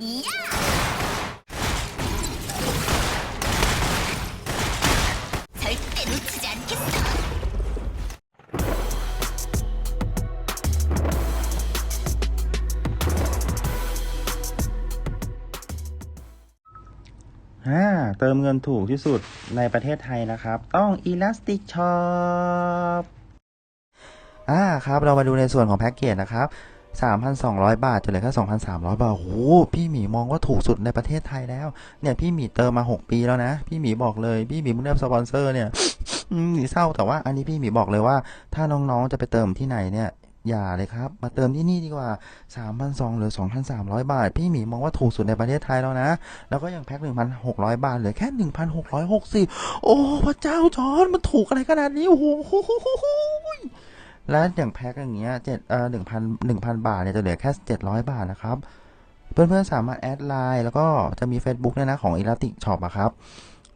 이야! 절대 놓치지 않겠어. อ่าเติมเงินถูกที่สุดในประเทศไทยนะครับ ต้อง Elastic Shop อ่าครับ เรามาดูในส่วนของแพ็กเกจนะครับ 3,200 บาทจะเหลือแค่2,300 บาท โอ้โห พี่หมีมองว่าถูกสุดในประเทศไทยแล้ว เนี่ย พี่หมีเติมมา 6 ปีแล้วนะ พี่หมีบอกเลย พี่หมีเพิ่งได้สปอนเซอร์เนี่ยอืมหนีเศร้าแต่ว่าอันนี้พี่หมีบอกเลยว่า ถ้าน้องๆ จะไปเติมที่ไหนเนี่ยอย่าเลยครับ มาเติมที่นี่ดีกว่า 3,200 หรือ 2,300 บาท พี่หมีมองว่าถูกสุดในประเทศไทยแล้วนะ แล้วก็ยังแพ็ค 1,600 บาท เหลือแค่ 1,660 โอ้ พระเจ้าจอนมันถูกอะไรขนาดนี้ โอ้โห แล้วอย่างแพ็คอย่างเงี้ยเจ็ดเอ่อหนึ่งพันหนึ่งพันบาทเนี่ยจะเหลือแค่700บาทนะครับ เพื่อนๆสามารถแอดไลน์แล้วก็จะมี Facebook เนี่ยนะของ Elastic Shop อะครับ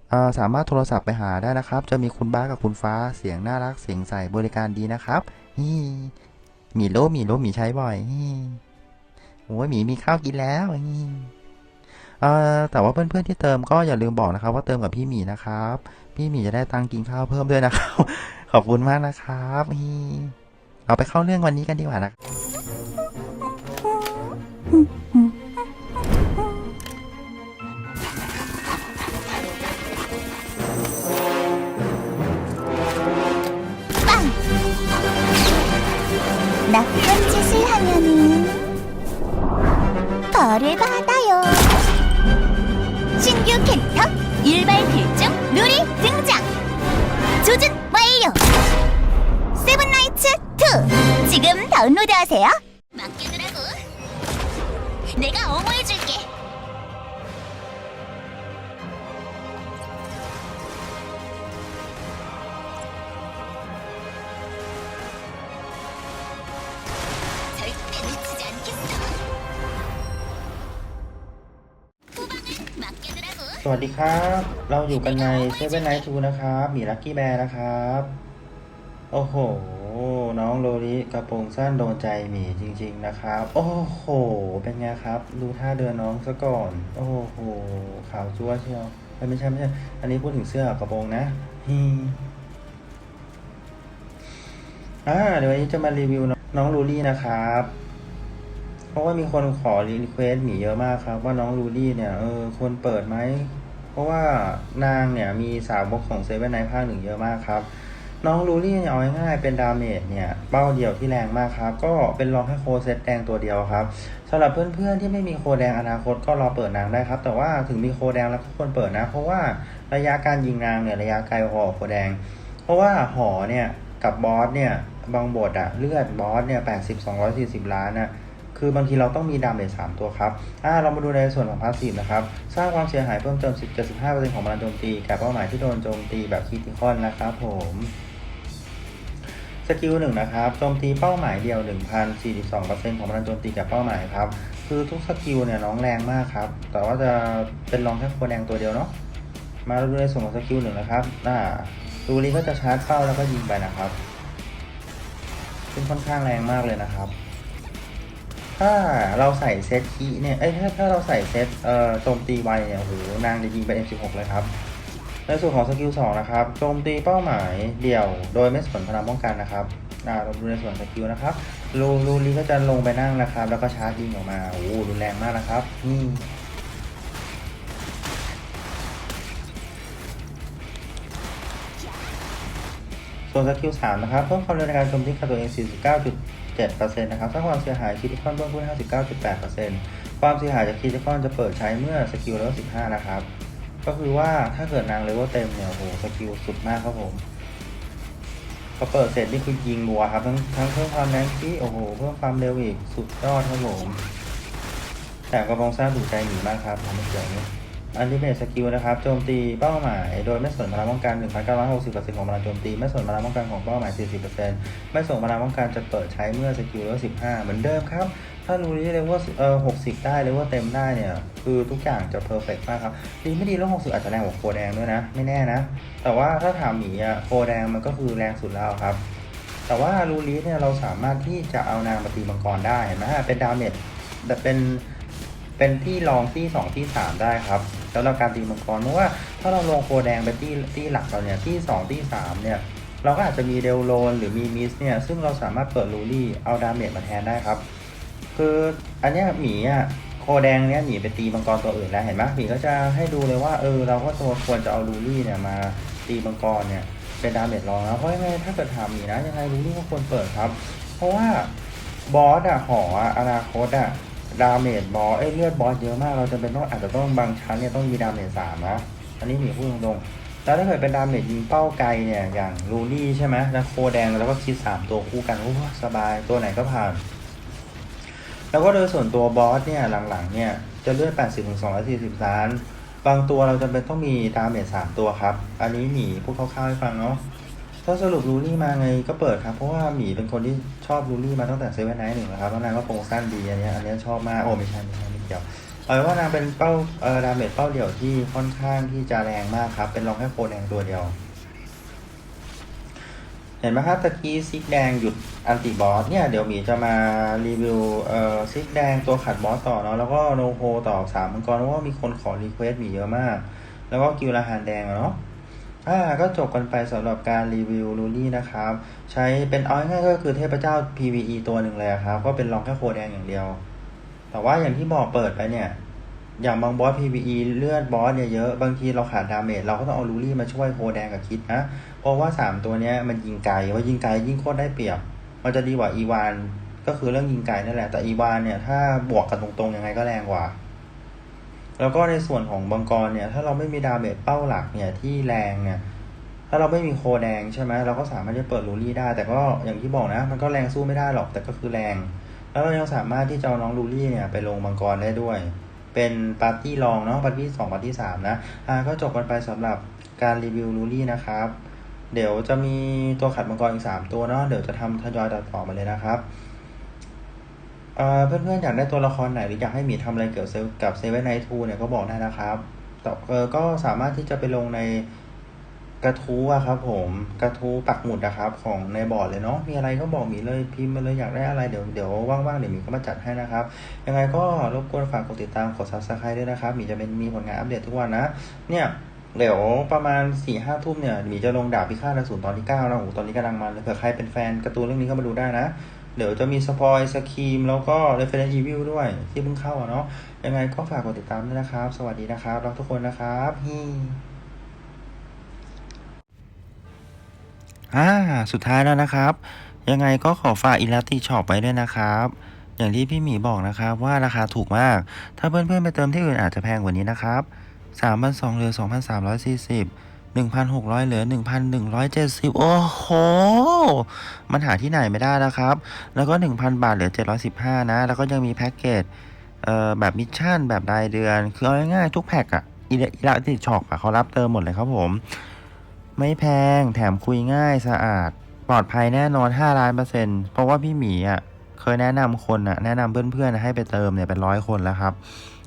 เออสามารถโทรศัพท์ไปหาได้นะครับ จะมีคุณบ้ากับคุณฟ้าเสียงน่ารักเสียงใสบริการดีนะครับนี่หมีโลหมีโลหมีใช้บ่อยโอ้ยหมีมีข้าวกินแล้วนี่เออแต่ว่าเพื่อนๆที่เติมก็อย่าลืมบอกนะครับ ว่าเติมกับพี่หมีนะครับ พี่หมีจะได้ตังค์กินข้าวเพิ่มด้วยนะครับ ขอบคุณมากนะครับนี่ เราไปเข้าเรื่องวันนี้กันดีกว่านะ 빵! 나쁜 짓을 하면은 벌을 받아요. 신규 캐릭터 일발 필중 누리 등 지금 다운로드하세요. 맡겨두라고. 내가 옹호해줄게. 절대 놓치지 않겠어. 후방을 맡겨두라고. สวัสดีครับ เราอยู่กันใน Seven Night Two นะครับหมีลักกี้แบร์นะครับ โอ้โห น้องโลลิกระโปรงสั้นโดนใจหมีจริง ๆนะครับ โอ้โห เป็นไงครับ ดูท่าเดินน้องซะก่อน โอ้โห ขาวจั๊วเชียวไม่ใช่ไม่ใช่ อันนี้พูดถึงเสื้อกระโปรงนะฮีอ่าเดี๋ยววันนี้จะมารีวิวน้องลูลี่นะครับ เพราะว่ามีคนขอรีเควสหมีเยอะมากครับ ว่าน้องลูลี่เนี่ยเออควรเปิดไหม เพราะว่านางเนี่ยมีสาวบกของเซเว่นไนภาคหนึ่งเยอะมากครับ น้องลูลี่เนี่ยเอาง่ายๆเป็นดาเมจเนี่ย เป้าเดียวที่แรงมากครับ ก็เป็นรองแค่โคเซตแดงตัวเดียวครับสำหรับเพื่อนๆที่ไม่มีโคแดงอนาคตก็รอเปิดนางได้ครับ แต่ว่าถึงมีโคแดงแล้วก็ควรเปิดนะ เพราะว่าระยะการยิงนางเนี่ยระยะไกลพอโคแดง เพราะว่าหอเนี่ยกับบอสเนี่ยบางบทอะเลือดบอสเนี่ยแปดสิบสองร้อยสี่สิบล้านอะคือบางทีเราต้องมีดาเมจสามตัวครับ อ่า เรามาดูในส่วนของพาสซีฟนะครับ สร้างความเสียหายเพิ่มเติม 10 75%ของพลังโจมตีแก่เป้าหมายที่โดนโจมตีแบบคิติคอนนะครับผม สกิลหนึ่งนะครับโจมตีเป้าหมายเดียว 1,042%ของพลังโจมตีแก่เป้าหมายครับ คือทุกสกิลเนี่ยน้องแรงมากครับ แต่ว่าจะเป็นรองแค่โคแดงตัวเดียวเนาะ มาดูในส่วนของสกิลหนึ่งนะครับอ่าดูนี้ก็จะชาร์จเป้าแล้วก็ยิงไปนะครับซึ่งค่อนข้างแรงมากเลยนะครับ ถ้าเราใส่เซตคีเนี่ย เอ้ยถ้าถ้าเราใส่เซตเอ่อโจมตีไวเนี่ย โอ้โห นางจะยิงไป M16 เลยครับ ในส่วนของสกิล2นะครับโจมตีเป้าหมายเดี่ยว โดยไม่สนพลังป้องกันนะครับอ่าเราดูในส่วนสกิลนะครับลูลูลีก็จะลงไปนั่งนะครับ แล้วก็ชาร์จยิงออกมาโอ้โหรุนแรงมากนะครับนี่ส่วนสกิล3นะครับเพิ่มความเร็วในการโจมตีกับตัวเอง 49.7%นะครับสร้างความเสียหายคิติคอนเพิ่มขึ้น 59.8%ความเสียหายจากคิติคอนจะเปิดใช้เมื่อสกิลเลเวล15 นะครับ ก็คือว่าถ้าเกิดนางเลเวลเต็มเนี่ยโอ้โหสกิลสุดมากครับผมพอเปิดเสร็จนี่คือยิงรัวครับ ทั้งทั้งเพิ่มความแรงที่โอ้โหเพิ่มความเร็วอีกสุดยอดครับผมแต่กระบองซ่าถูใจหนีมากครับทำให้เกี่ยวนี้อันที่เป็นสกิลนะครับโจมตีเป้าหมาย โดยไม่สนพลังป้องกัน1,960%ของพลังโจมตี ไม่สนพลังป้องกันของเป้าหมาย 40%ไม่ส่งพลังป้องกันจะเปิดใช้เมื่อสกิลเลเวล15 เหมือนเดิมครับ ถ้ารู้ที่เลเวลเอ่อ60ได้เลเวลเต็มได้เนี่ย คือทุกอย่างจะเพอร์เฟกมากครับ ดีไม่ดีเลเวล60อาจจะแรงกว่าโคแดงด้วยนะ ไม่แน่นะ แต่ว่าถ้าถามหมีอะโคแดงมันก็คือแรงสุดแล้วครับ แต่ว่าลูลีเนี่ยเราสามารถที่จะเอานางมาตีมังกรได้เห็นไหมเป็นดาเมจแบบเป็นเป็นที่รองที่สองที่สามได้ครับสำหรับการตีมังกรเพราะว่าถ้าเราลงโคแดงเป็นที่ที่หลักเราเนี่ยที่สองที่สามเนี่ย เราก็อาจจะมีเดลโลนหรือมีมิสเนี่ย ซึ่งเราสามารถเปิดลูรี่เอาดาเมจมาแทนได้ครับ คืออันเนี้ยหมีอะโคแดงเนี้ยหมีไปตีมังกรตัวอื่นแล้วเห็นไหมหมีก็จะให้ดูเลยว่าเออเราก็ตัวควรจะเอาลูรี่เนี่ยมาตีมังกรเนี่ยเป็นดาเมจรองนะเพราะยังไงถ้าเกิดถามหมีนะยังไงลูรี่ก็ควรเปิดครับ เพราะว่าบอสอะหออะอนาคตอะดาเมจบอสเอ้ยเลือดบอสเยอะมากเราจะเป็นต้องอาจจะต้องบางชั้นเนี่ยต้องมีดาเมจสามนะอันนี้หมีพูดตรงๆแล้วถ้าเกิดเป็นดาเมจยิงเป้าไกลเนี่ยอย่างลูรี่ใช่ไหมแล้วโคแดงแล้วก็คิดสามตัวคู่กันโอ้สบายตัวไหนก็ผ่าน แล้วก็โดยส่วนตัวบอสเนี่ยหลังๆเนี่ยจะเลือด80ถึง240 ล้าน บางตัวเราจำเป็นต้องมีดาเมจ3ตัวครับ อันนี้หมีพูดคร่าวๆให้ฟังเนาะถ้าสรุปลูรี่มาไงก็เปิดครับ เพราะว่าหมีเป็นคนที่ชอบลูรี่มาตั้งแต่เซเว่นไนท์หนึ่งนะครับแล้วนางก็โปรงสั้นดีอันนี้อันนี้ชอบมากโอ้ไม่ใช่ไม่ใช่ไม่เกี่ยวเอาว่านางเป็นเป้าเอ่อดาเมจเป้าเดี่ยวที่ค่อนข้างที่จะแรงมากครับ เป็นรองแค่โคแดงตัวเดียว เห็นไหมครับตะกี้ซิกแดงหยุดอันติบอสเนี่ยเดี๋ยวหมีจะมารีวิวเอ่อซิกแดงตัวขัดบอสต่อเนาะแล้วก็โนโฮต่อสามมังกรเพราะว่ามีคนขอรีเควสต์หมีเยอะมาก แล้วก็กิวลาฮานแดงอะเนาะอ่าก็จบกันไปสำหรับการรีวิวลูลี่นะครับ ใช้เป็นเอาง่ายก็คือเทพเจ้า PVE ตัวหนึ่งเลยครับ ก็เป็นรองแค่โคแดงอย่างเดียว แต่ว่าอย่างที่บอกเปิดไปเนี่ย อย่างบางบอส PVE เลือดบอสเนี่ยเยอะบางทีเราขาดดาเมจเราก็ต้องเอาลูรี่มาช่วยโคแดงกับคิดนะเพราะว่า 3 ตัวเนี้ยมันยิงไกลว่ายิงไกลยิ่งโคตรได้เปรียบ มันจะดีกว่าอีวานก็คือเรื่องยิงไกลนั่นแหละ แต่อีวานเนี่ยถ้าบวกกันตรงๆยังไงก็แรงกว่า แล้วก็ในส่วนของบังกรเนี่ย ถ้าเราไม่มีดาเมจเป้าหลักเนี่ยที่แรงเนี่ยถ้าเราไม่มีโคแดงใช่ไหมเราก็สามารถจะเปิดลูรี่ได้ แต่ก็อย่างที่บอกนะ มันก็แรงสู้ไม่ได้หรอกแต่ก็คือแรง แล้วเรายังสามารถที่จะเอาน้องลูรี่เนี่ยไปลงมังกรได้ด้วย เป็นปาร์ตี้รองเนาะปาร์ตี้สองปาร์ตี้สามนะอ่าก็จบกันไปสำหรับการรีวิวลูรี่นะครับ เดี๋ยวจะมีตัวขัดมังกรอีกสามตัวเนาะเดี๋ยวจะทำทยอยตัดต่อมาเลยนะครับเอ่อเพื่อนๆอยากได้ตัวละครไหนหรืออยากให้หมีทำอะไรเกี่ยวกับเซเว่นไนทูเนี่ยก็บอกได้นะครับแต่เออก็สามารถที่จะไปลงใน กระทู้อะครับ ผมกระทู้ปักหมุดนะครับ ของในบอร์ดเลยเนาะมีอะไรก็บอกหมีเลยพิมพ์มาเลยอยากได้อะไรเดี๋ยวเดี๋ยวว่างๆเดี๋ยวหมีก็มาจัดให้นะครับ ยังไงก็รบกวนฝากกดติดตามกด subscribe ด้วยนะครับหมีจะเป็นมีผลงานอัปเดตทุกวันนะ เนี่ยเดี๋ยวประมาณ4ี่ห้าทุ่มเนี่ยหมีจะลงดาบพิฆาตอสูรตอนที่9แล้วโอ้โหตอนนี้กำลังมันเลยเผื่อใครเป็นแฟนการ์ตูนเรื่องนี้ก็มาดูได้นะเดี๋ยวจะมีสปอยสครีมแล้วก็ Reference Review ด้วยที่เพิ่งเข้าเนาะยังไงก็ฝากกดติดตามด้วยนะครับ สวัสดีนะครับรักทุกคนนะครับฮี อ่าสุดท้ายแล้วนะครับ ยังไงก็ขอฝากอิล s ติช็อปไว้ด้วยนะครับ อย่างที่พี่หมีบอกนะครับว่าราคาถูกมาก ถ้าเพื่อนๆไปเติมที่อื่นอาจจะแพงกว่านี้นะครับ3,200เหลือ 2,340 1,600 เหลือ 1,170 โอ้โห มันหาที่ไหนไม่ได้แล้วครับ แล้วก็ 1,000 บาทเหลือ 715 นะ แล้วก็ยังมีแพ็กเกจเอ่อแบบมิชชั่นแบบรายเดือน คือเอาง่ายๆทุกแพ็กอะอิลาติช็อปอะเขารับเติมหมดเลยครับผม ไม่แพงแถมคุยง่ายสะอาด ปลอดภัยแน่นอน 5 ล้านเปอร์เซ็นต์เพราะว่าพี่หมีอะเคยแนะนำคนอะแนะนำเพื่อนๆให้ไปเติมเนี่ยเป็นร้อยคนแล้วครับ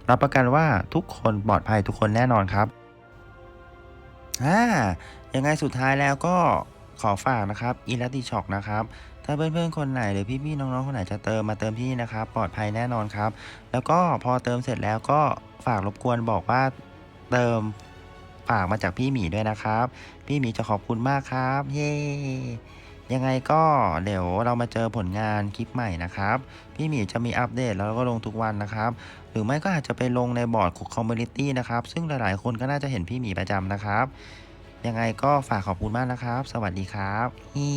รับประกันว่าทุกคนปลอดภัยทุกคนแน่นอนครับอ่ายังไงสุดท้ายแล้วก็ขอฝากนะครับอีลัติช็อกนะครับถ้าเพื่อนๆคนไหนหรือพี่ๆน้องๆคนไหนจะเติมมาเติมที่นี่นะครับ ปลอดภัยแน่นอนครับ แล้วก็พอเติมเสร็จแล้วก็ฝากรบกวนบอกว่าเติม ฝากมาจากพี่หมีด้วยนะครับ พี่หมีจะขอบคุณมากครับ เย้ยังไงก็เดี๋ยวเรามาเจอผลงานคลิปใหม่นะครับ พี่หมีจะมีอัปเดตแล้วก็ลงทุกวันนะครับ หรือไม่ก็อาจจะไปลงในบอร์ดของคอมมูนิตี้นะครับ ซึ่งหลายๆ คนก็น่าจะเห็นพี่หมีประจำนะครับ ยังไงก็ฝากขอบคุณมากนะครับ สวัสดีครับฮี